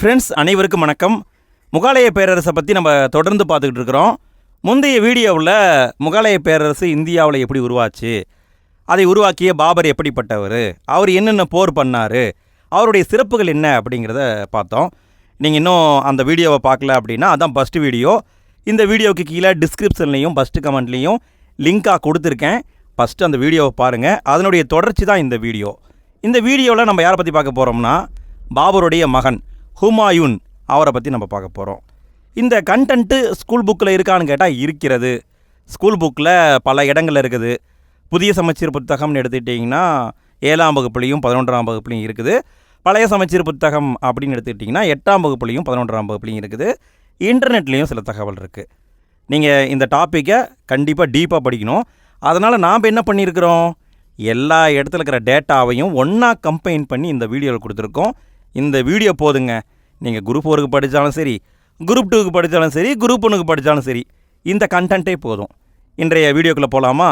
Friends அனைவருக்கும் வணக்கம். முகாலய பேரரசை பற்றி நம்ம தொடர்ந்து பார்த்துக்கிட்டு இருக்கிறோம். முந்தைய வீடியோவில் முகாலய பேரரசு இந்தியாவில் எப்படி உருவாச்சு அதை உருவாக்கிய பாபர் எப்படிப்பட்டவர் அவர் என்னென்ன போர் பண்ணார் அவருடைய சிறப்புகள் என்ன அப்படிங்கிறத பார்த்தோம். நீங்கள் இன்னும் அந்த வீடியோவை பார்க்கல அப்படின்னா அதான் ஃபஸ்ட்டு வீடியோ. இந்த வீடியோவுக்கு கீழே டிஸ்கிரிப்ஷன்லேயும் ஃபஸ்ட்டு கமெண்ட்லேயும் லிங்காக கொடுத்துருக்கேன். ஃபஸ்ட்டு அந்த வீடியோவை பாருங்கள் அதனுடைய தொடர்ச்சி தான் இந்த வீடியோ. இந்த வீடியோவில் நம்ம யாரை பற்றி பார்க்க போகிறோம்னா பாபருடைய மகன். ஹுமாயூன் அவரை பற்றி நம்ம பார்க்க போகிறோம் இந்த கண்டென்ட்டு ஸ்கூல் புக்கில் இருக்கான்னு கேட்டால் இருக்கிறது. ஸ்கூல் புக்கில் பல இடங்கள்ல இருக்குது. புதிய சமச்சீர் புத்தகம்னு எடுத்துக்கிட்டிங்கன்னா ஏழாம் வகுப்புலையும் பதினொன்றாம் வகுப்புலையும் இருக்குது. பழைய சமச்சீர் புத்தகம் அப்படின்னு எடுத்துக்கிட்டிங்கன்னா எட்டாம் வகுப்புலையும் பதினொன்றாம் வகுப்புலையும் இருக்குது. இன்டர்நெட்லேயும் சில தகவல் இருக்குது நீங்கள் இந்த டாப்பிக்கை கண்டிப்பாக டீப்பாக படிக்கணும். அதனால் நாம் என்ன பண்ணியிருக்கிறோம்? எல்லா இடத்துல இருக்கிற டேட்டாவையும் ஒன்றா கம்பைன் பண்ணி இந்த வீடியோவில் கொடுத்துருக்கோம். இந்த வீடியோ போதுங்க. நீங்கள் குரூப் ஒருக்கு படித்தாலும் சரி குரூப் டூக்கு படித்தாலும் சரி குரூப் ஒன்றுக்கு படித்தாலும் சரி இந்த கண்டென்ட்டே போதும். இன்றைய வீடியோக்குள்ளே போகலாமா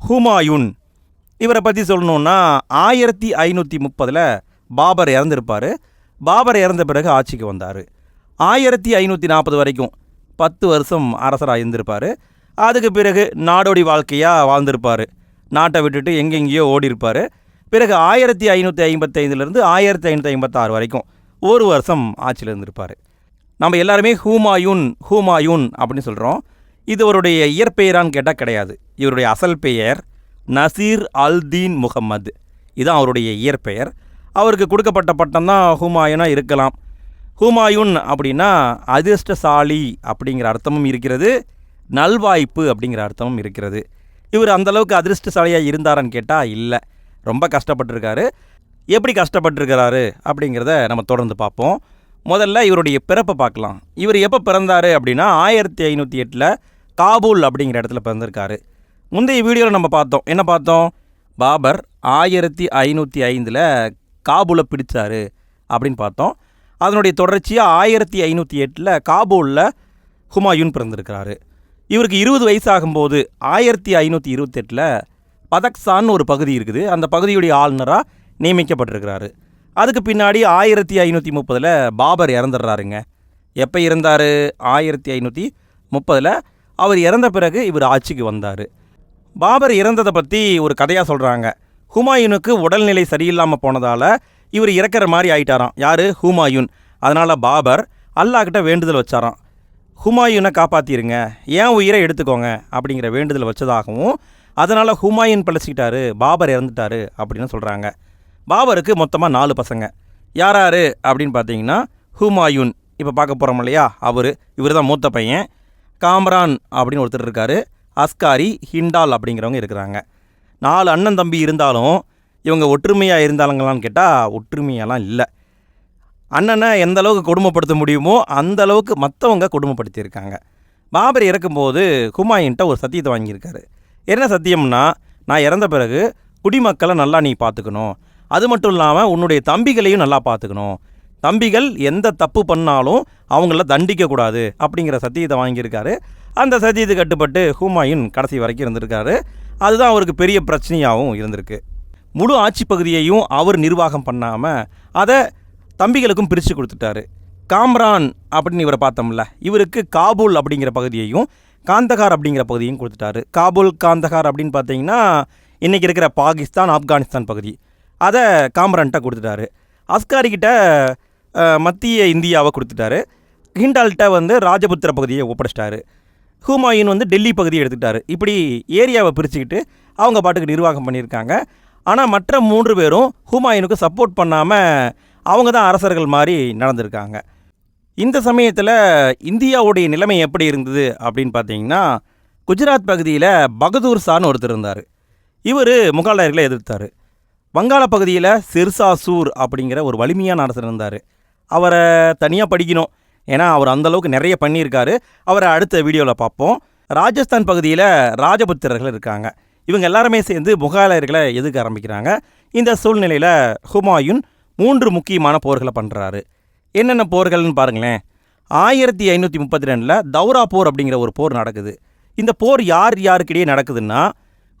ஹுமாயூன் இவரை பற்றி சொல்லணுன்னா ஆயிரத்தி ஐநூற்றி முப்பதில் பாபர் இறந்துருப்பார். பாபர் இறந்த பிறகு ஆட்சிக்கு வந்தார். ஆயிரத்தி ஐநூற்றி நாற்பது வரைக்கும் பத்து வருஷம் அரசராக இருந்திருப்பார். அதுக்கு பிறகு நாடோடி வாழ்க்கையாக வாழ்ந்திருப்பார். நாட்டை விட்டுட்டு எங்கெங்கேயோ ஓடி இருப்பார் பிறகு ஆயிரத்தி ஐநூற்றி ஐம்பத்தைந்துலேருந்து ஆயிரத்தி ஐநூற்றி ஐம்பத்தாறு வரைக்கும் ஒரு வருஷம் ஆட்சியில் இருந்திருப்பார். நம்ம எல்லாருமே ஹூமாயூன் ஹூமாயூன் அப்படின்னு சொல்கிறோம் இது அவருடைய இயற்பெயரான்னு கேட்டால் கிடையாது. இவருடைய அசல் பெயர் நசீர் அல்தீன் முகம்மது. இதுதான் அவருடைய இயற்பெயர். அவருக்கு கொடுக்கப்பட்ட பட்டம் தான் ஹூமாயூனாக இருக்கலாம். ஹூமாயூன் அப்படின்னா அதிர்ஷ்டசாலி அப்படிங்கிற அர்த்தமும் இருக்கிறது. நல்வாய்ப்பு அப்படிங்கிற அர்த்தமும் இருக்கிறது. இவர் அந்தளவுக்கு அதிர்ஷ்டசாலியாக இருந்தாரான்னு கேட்டால் இல்லை. ரொம்ப கஷ்டப்பட்டிருக்காரு. எப்படி கஷ்டப்பட்டிருக்கிறாரு அப்படிங்கிறத நம்ம தொடர்ந்து பார்ப்போம். முதல்ல இவருடைய பிறப்பை பார்க்கலாம். இவர் எப்போ பிறந்தார் அப்படின்னா ஆயிரத்தி ஐநூற்றி எட்டில் காபூல் அப்படிங்கிற இடத்துல பிறந்திருக்காரு. முந்தைய வீடியோவில் நம்ம பார்த்தோம். என்ன பார்த்தோம்? பாபர் ஆயிரத்தி ஐநூற்றி ஐந்தில் காபூலை பிடித்தார் அப்படின்னு பார்த்தோம். அதனுடைய தொடர்ச்சியாக ஆயிரத்தி ஐநூற்றி எட்டில் காபூலில் ஹுமாயூன் பிறந்திருக்கிறாரு. இவருக்கு இருபது வயசாகும்போது ஆயிரத்தி ஐநூற்றி இருபத்தெட்டில் பதக்சான்னு ஒரு பகுதி இருக்குது. அந்த பகுதியுடைய ஆளுநராக நியமிக்கப்பட்டிருக்கிறாரு. அதுக்கு பின்னாடி ஆயிரத்தி ஐநூற்றி முப்பதில் பாபர் இறந்துடுறாருங்க. எப்போ இருந்தார் ஆயிரத்தி ஐநூற்றி முப்பதில் அவர் இறந்த பிறகு இவர் ஆட்சிக்கு வந்தார். பாபர் இறந்ததை பற்றி ஒரு கதையாக சொல்கிறாங்க ஹுமாயூனுக்கு உடல்நிலை சரியில்லாமல் போனதால் இவர் இறக்குற மாதிரி ஆயிட்டாராம். யார்? ஹுமாயூன். அதனால் பாபர் அல்லாஹ்கிட்ட வேண்டுதல் வச்சாராம். ஹுமாயூனை காப்பாற்றிருங்க ஏன் உயிரை எடுத்துக்கோங்க அப்படிங்கிற வேண்டுதல் வச்சதாகவும் அதனால் ஹுமாயூன் பிழைச்சிக்கிட்டாரு பாபர் இறந்துட்டாரு அப்படின்னு சொல்கிறாங்க பாபருக்கு மொத்தமாக நாலு பசங்க. யார் யார் அப்படின்னு பார்த்தீங்கன்னா ஹுமாயூன் இப்போ பார்க்க போகிறோம் இல்லையா? அவர் இவர் தான் மூத்த பையன். காம்ரான் அப்படின்னு ஒருத்தர் இருக்கார். அஸ்காரி ஹிண்டால் அப்படிங்கிறவங்க இருக்கிறாங்க. நாலு அண்ணன் தம்பி இருந்தாலும் இவங்க ஒற்றுமையாக இருந்தாலுங்களான்னு கேட்டால் ஒற்றுமையெல்லாம் இல்லை. அண்ணனை எந்த அளவுக்கு கொடுமைப்படுத்த முடியுமோ அந்த அளவுக்கு மற்றவங்க கொடுமைப்படுத்தியிருக்காங்க. பாபர் இறக்கும்போது ஹுமாயின்ட்ட ஒரு சத்தியத்தை வாங்கியிருக்காரு. என்ன சத்தியம்னா நான் இறந்த பிறகு குடிமக்களை நல்லா நீ பார்த்துக்கணும். அது மட்டும் இல்லாமல் உன்னுடைய தம்பிகளையும் நல்லா பார்த்துக்கணும். தம்பிகள் எந்த தப்பு பண்ணாலும் அவங்கள தண்டிக்கக்கூடாது அப்படிங்கிற சத்தியத்தை வாங்கியிருக்காரு. அந்த சத்தியத்தை கட்டுப்பட்டு ஹுமாயூன் கடைசி வரைக்கும் இருந்திருக்காரு. அதுதான் அவருக்கு பெரிய பிரச்சனையாகவும் இருந்திருக்கு. முழு ஆட்சி பகுதியையும் அவர் நிர்வாகம் பண்ணாமல் அதை தம்பிகளுக்கும் பிரித்து கொடுத்துட்டாரு. காம்ரான் அப்படின்னு இவரை பார்த்தோம்ல இவருக்கு காபூல் அப்படிங்கிற பகுதியையும் காந்தகார் அப்படிங்கிற பகுதியும் கொடுத்துட்டாரு. காபூல் காந்தகார் அப்படின்னு பார்த்தீங்கன்னா இன்றைக்கி இருக்கிற பாகிஸ்தான் ஆப்கானிஸ்தான் பகுதி. அதை காம்ரான்கிட்ட கொடுத்துட்டாரு. அஸ்காரிக்கிட்ட மத்திய இந்தியாவை கொடுத்துட்டாரு. ஹிண்டால்கிட்ட வந்து ராஜபுத்திர பகுதியை ஒப்படைச்சிட்டாரு. ஹூமாயூன் வந்து டெல்லி பகுதியை எடுத்துக்கிட்டாரு. இப்படி ஏரியாவை பிரிச்சுக்கிட்டு அவங்க பாட்டுக்கு நிர்வாகம் பண்ணியிருக்காங்க. ஆனால் மற்ற மூன்று பேரும் ஹூமாயூனுக்கு சப்போர்ட் பண்ணாமல் அவங்க தான் அரசர்கள் மாதிரி நடந்திருக்காங்க. இந்த சமயத்தில் இந்தியாவுடைய நிலைமை எப்படி இருந்தது அப்படின்னு பார்த்தீங்கன்னா குஜராத் பகுதியில் பகதூர் சான்னு ஒருத்தர் இருந்தார். இவர் முகலாயர்களை எதிர்த்தார். வங்காள பகுதியில் சிர்சாசூர் அப்படிங்கிற ஒரு வலிமையான அரசர் இருந்தார். அவரை தனியாக படிக்கணும். ஏன்னா அவர் அந்தளவுக்கு நிறைய பண்ணியிருக்காரு. அவரை அடுத்த வீடியோவில் பார்ப்போம். ராஜஸ்தான் பகுதியில் ராஜபுத்திரர்கள் இருக்காங்க. இவங்க எல்லாருமே சேர்ந்து முகாலயர்களை எதுக்க ஆரம்பிக்கிறாங்க. இந்த சூழ்நிலையில் ஹுமாயூன் மூன்று முக்கியமான போர்களை பண்ணுறாரு என்னென்ன போர்கள்னு பாருங்களேன். ஆயிரத்தி ஐநூற்றி முப்பத்தி ரெண்டில் தௌரா போர் அப்படிங்கிற ஒரு போர் நடக்குது. இந்த போர் யார் யாருக்கிடையே நடக்குதுன்னா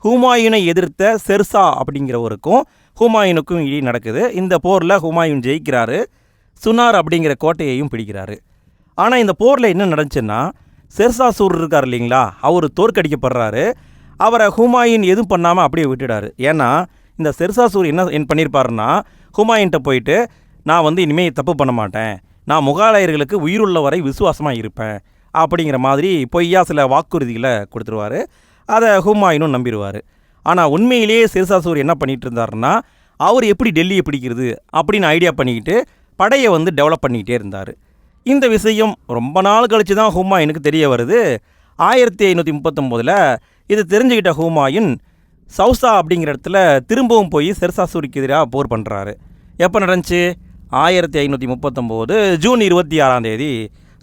ஹுமாயூனை எதிர்த்த செர்சா அப்படிங்கிறவருக்கும் ஹுமாயூனுக்கும் இடி நடக்குது. இந்த போரில் ஹுமாயூன் ஜெயிக்கிறாரு. சுனார் அப்படிங்கிற கோட்டையையும் பிடிக்கிறாரு. ஆனால் இந்த போரில் என்ன நடந்துச்சுன்னா செர்சாசூர் இருக்கார் இல்லைங்களா? அவர் தோற்கடிக்கப்படுறாரு. அவரை ஹுமாயூன் எதுவும் பண்ணாமல் அப்படியே விட்டுடாரு ஏன்னா இந்த செர்சாசூர் என்ன என் பண்ணியிருப்பாருன்னா ஹுமாயூன்கிட்ட போயிட்டு நான் வந்து இனிமேல் தப்பு பண்ண மாட்டேன். நான் முகாலயர்களுக்கு உயிருள்ள வரை விசுவாசமாக இருப்பேன். அப்படிங்கிற மாதிரி பொய்யா சில வாக்குறுதிகளை கொடுத்துருவாரு. அதை ஹுமாயூனும் நம்பிடுவார். ஆனால் உண்மையிலேயே சிறுசாசூர் என்ன பண்ணிகிட்டு இருந்தாருன்னா அவர் எப்படி டெல்லியை பிடிக்கிறது அப்படின்னு ஐடியா பண்ணிக்கிட்டு படையை வந்து டெவலப் பண்ணிக்கிட்டே இருந்தார். இந்த விஷயம் ரொம்ப நாள் கழித்து தான் ஹுமாயூனுக்கு தெரிய வருது. ஆயிரத்தி ஐநூற்றி முப்பத்தொம்போதில் இது தெரிஞ்சுக்கிட்ட ஹூமாயின் சவுசா அப்படிங்கிற இடத்துல திரும்பவும் போய் செர்சாசூருக்கு எதிராக போர் பண்ணுறாரு எப்போ நடந்துச்சு? ஆயிரத்தி ஐநூற்றி முப்பத்தொம்போது ஜூன் இருபத்தி ஆறாம் தேதி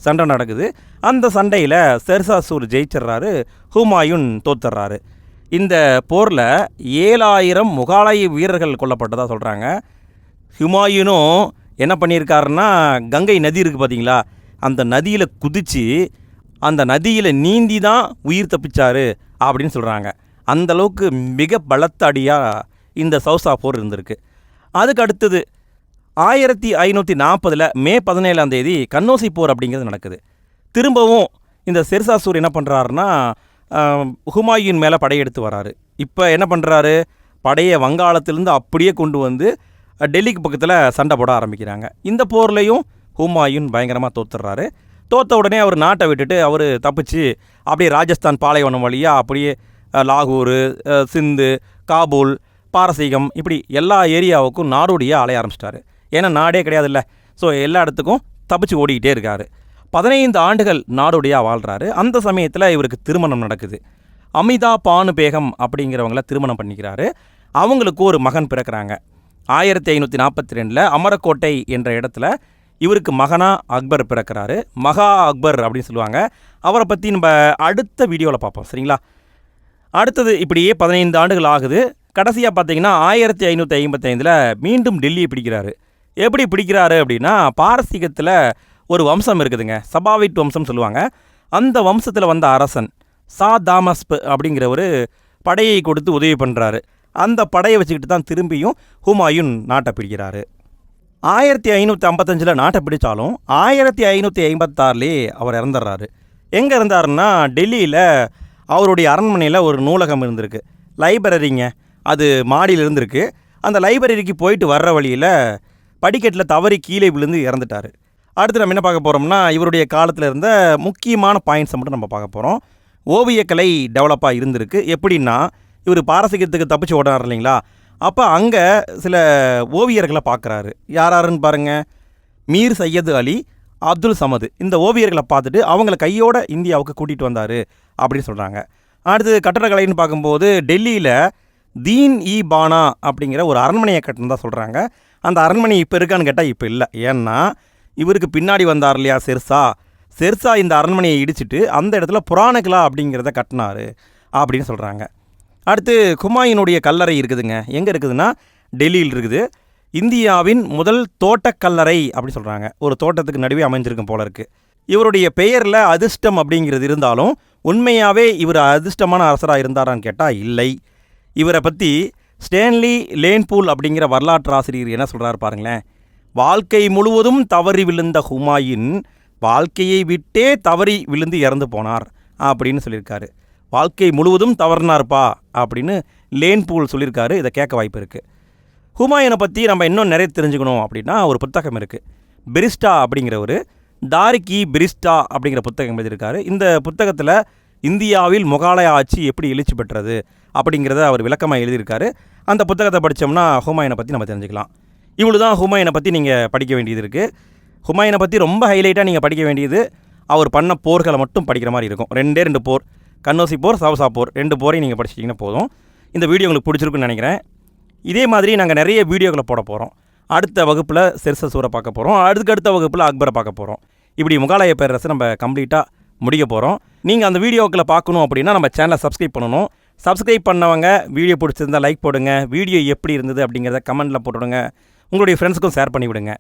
சண்டை நடக்குது. அந்த சண்டையில் செர்சாசூர் ஜெயிச்சிடுறாரு ஹுமாயூன் தோத்துடுறாரு. இந்த போரில் ஏழாயிரம் முகாலய வீரர்கள் கொல்லப்பட்டதாக சொல்கிறாங்க ஹுமாயூனும் என்ன பண்ணியிருக்காருன்னா கங்கை நதி இருக்குது பார்த்தீங்களா அந்த நதியில் குதித்து அந்த நதியில் நீந்தி தான் உயிர் தப்பிச்சார் அப்படின்னு சொல்கிறாங்க அந்த அளவுக்கு மிக பலத்த அடியாக இந்த சவுசா போர் இருந்திருக்கு. அதுக்கு அடுத்தது ஆயிரத்தி ஐநூற்றி நாற்பதில் மே பதினேழாம் தேதி கன்னோசி போர் அப்படிங்கிறது நடக்குது. திரும்பவும் இந்த செர்சாசூர் என்ன பண்ணுறாருன்னா ஹுமாயூன் மேலே படையெடுத்து வராரு. இப்போ என்ன பண்ணுறாரு படையை வங்காளத்திலேருந்து அப்படியே கொண்டு வந்து டெல்லிக்கு பக்கத்தில் சண்டை போட ஆரம்பிக்கிறாங்க. இந்த போர்லேயும் ஹுமாயூன் பயங்கரமாக தோத்துடுறாரு. தோத்த உடனே அவர் நாட்டை விட்டுட்டு அவர் தப்பிச்சு அப்படியே ராஜஸ்தான் பாலைவனம் வழியாக அப்படியே லாகூர் சிந்து காபூல் பாரசீகம் இப்படி எல்லா ஏரியாவுக்கும் நாடோடியாக அலைய ஆரம்பிச்சிட்டாரு. ஏன்னா நாடே கிடையாதுல்ல. ஸோ எல்லா இடத்துக்கும் தப்பிச்சு ஓடிக்கிட்டே இருக்காரு. பதினைந்து ஆண்டுகள் நாடோடியாக வாழ்கிறாரு அந்த சமயத்தில் இவருக்கு திருமணம் நடக்குது. அமிதா பானு பேகம் அப்படிங்கிறவங்கள திருமணம் பண்ணிக்கிறாரு. அவங்களுக்கு ஒரு மகன் பிறக்கிறாங்க. ஆயிரத்தி ஐநூற்றி நாற்பத்தி ரெண்டில் அமரக்கோட்டை என்ற இடத்துல இவருக்கு மகனா அக்பர் பிறக்கிறாரு. மகா அக்பர் அப்படின்னு சொல்லுவாங்க. அவரை பற்றி நம்ம அடுத்த வீடியோவில் பார்ப்போம். சரிங்களா? அடுத்தது இப்படியே பதினைந்து ஆண்டுகள் ஆகுது. கடைசியாக பார்த்தீங்கன்னா ஆயிரத்தி ஐநூற்றி ஐம்பத்தைந்தில் மீண்டும் டெல்லியை பிடிக்கிறாரு. எப்படி பிடிக்கிறாரு அப்படின்னா பாரசீகத்தில் ஒரு வம்சம் இருக்குதுங்க. சபாவிட் வம்சம் சொல்லுவாங்க. அந்த வம்சத்தில் வந்த அரசன் சா தாமஸ்ப் அப்படிங்கிற ஒரு படையை கொடுத்து உதவி பண்ணுறாரு அந்த படையை வச்சுக்கிட்டு தான் திரும்பியும் ஹுமாயூன் நாட்டை பிடிக்கிறாரு. ஆயிரத்தி ஐநூற்றி ஐம்பத்தஞ்சில் நாட்டை பிடித்தாலும் ஆயிரத்தி ஐநூற்றி ஐம்பத்தாறுலேயே அவர் இறந்துடுறாரு எங்கே இருந்தாருன்னா டெல்லியில் அவருடைய அரண்மனையில் ஒரு நூலகம் இருந்திருக்கு. லைப்ரரிங்க. அது மாடியில் இருந்திருக்கு. அந்த லைப்ரரிக்கு போயிட்டு வர்ற வழியில் படிக்கட்டில் தவறி கீழே விழுந்து இறந்துட்டார். அடுத்து நம்ம என்ன பார்க்க போகிறோம்னா இவருடைய காலத்தில் இருந்த முக்கியமான பாயிண்ட்ஸை மட்டும் நம்ம பார்க்க போகிறோம் ஓவியக்கலை டெவலப்பாக இருந்திருக்கு. எப்படின்னா இவர் பாரசீகத்துக்கு தப்பிச்சு ஓடுறாரு இல்லைங்களா? அப்போ அங்கே சில ஓவியர்களை பார்க்குறாரு யார் யாருன்னு பாருங்கள் மீர் சையது அலி அப்துல் சமது. இந்த ஓவியர்களை பார்த்துட்டு அவங்கள கையோட இந்தியாவுக்கு கூட்டிகிட்டு வந்தார் அப்படின்னு சொல்கிறாங்க அடுத்து கட்டடக்கலைன்னு பார்க்கும்போது டெல்லியில் தீன் இ பானா அப்படிங்கிற ஒரு அரண்மனையை தான் சொல்கிறாங்க அந்த அரண்மனை இப்போ இருக்கான்னு கேட்டால் இப்போ இல்லை. ஏன்னா இவருக்கு பின்னாடி வந்தார் இல்லையா செர்சா? செர்சா இந்த அரண்மனையை இடிச்சிட்டு அந்த இடத்துல புராணகிலா அப்படிங்கிறத கட்டினாரு அப்படின்னு சொல்கிறாங்க அடுத்து குமாயினுடைய கல்லறை இருக்குதுங்க. எங்கே இருக்குதுன்னா டெல்லியில் இருக்குது. இந்தியாவின் முதல் தோட்டக்கல்லறை அப்படின்னு சொல்கிறாங்க ஒரு தோட்டத்துக்கு நடுவே அமைஞ்சிருக்கும் போல இருக்குது இவருடைய பெயரில் அதிர்ஷ்டம் அப்படிங்கிறது இருந்தாலும் உண்மையாகவே இவர் அதிர்ஷ்டமான அரசராக இருந்தாரான்னு கேட்டால் இல்லை. இவரை பற்றி ஸ்டேன்லி லேன்பூல் அப்படிங்கிற வரலாற்று ஆசிரியர் என்ன சொல்கிறார் பாருங்களேன். வாழ்க்கை முழுவதும் தவறி விழுந்த ஹுமாயின் வாழ்க்கையை விட்டே தவறி விழுந்து இறந்து போனார் அப்படின்னு சொல்லியிருக்காரு. வாழ்க்கை முழுவதும் தவறினார்ப்பா அப்படின்னு லேன்பூல் சொல்லியிருக்காரு. இதை கேட்க வாய்ப்பு இருக்குது ஹுமாயூனை பற்றி நம்ம இன்னும் நிறைய தெரிஞ்சுக்கணும் அப்படின்னா ஒரு புத்தகம் இருக்குது பிரிஸ்டா அப்படிங்கிறவர் தாரிக்கி பிரிஸ்டா அப்படிங்கிற புத்தகம் எழுதியிருக்காரு. இந்த புத்தகத்தில் இந்தியாவில் முகாலய ஆட்சி எப்படி எழுச்சி பெற்றது அப்படிங்கிறத அவர் விளக்கமாக எழுதியிருக்காரு. அந்த புத்தகத்தை படித்தோம்னா ஹுமாயூனை பற்றி நம்ம தெரிஞ்சுக்கலாம். இவ்வளோ தான் ஹுமாயினை பற்றி நீங்கள் படிக்க வேண்டியது இருக்குது ஹுமாயூனை பற்றி ரொம்ப ஹைலைட்டாக நீங்கள் படிக்க வேண்டியது அவர் பண்ண போர்களை மட்டும் படிக்கிற மாதிரி இருக்கும். ரெண்டே ரெண்டு போர். கன்னோசி போர் சவசா போர். ரெண்டு போரையும் நீங்கள் படிச்சிட்டிங்கன்னா போதும். இந்த வீடியோ உங்களுக்கு பிடிச்சிருக்குன்னு நினைக்கிறேன். இதே மாதிரி நாங்கள் நிறைய வீடியோக்களை போட போகிறோம் அடுத்த வகுப்பில் செர்சசூரை பார்க்க போகிறோம் அதுக்கு அடுத்த வகுப்பில் அக்பரை பார்க்க போகிறோம் இப்படி முகாலய பேரரசை நம்ம கம்ப்ளீட்டாக முடிக்க போகிறோம் நீங்கள் அந்த வீடியோக்களை பார்க்கணும் அப்படின்னா நம்ம சேனலை சப்ஸ்கிரைப் பண்ணணும். சப்ஸ்கிரைப் பண்ணவங்க வீடியோ பிடிச்சிருந்தால் லைக் போடுங்க. வீடியோ எப்படி இருந்தது அப்படிங்கிறத கமெண்ட்டில் போட்டுவிடுங்க உங்களுடைய ஃப்ரெண்ட்ஸுக்கும் ஷேர் பண்ணி விடுங்க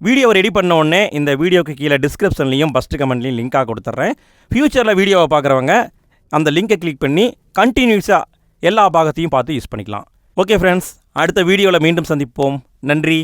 வீடியோவை ரெடி பண்ண உடனே இந்த வீடியோக்கு கீழே டிஸ்கிரிப்ஷன்லையும் ஃபஸ்ட்டு கமெண்ட்லையும் லிங்காக கொடுத்துட்றேன் ஃப்யூச்சரில் வீடியோவை பார்க்குறவங்க அந்த லிங்கை கிளிக் பண்ணி கண்டினியூஸாக எல்லா பாகத்தையும் பார்த்து யூஸ் பண்ணிக்கலாம். ஓகே ஃப்ரெண்ட்ஸ் அடுத்த வீடியோவில் மீண்டும் சந்திப்போம். நன்றி.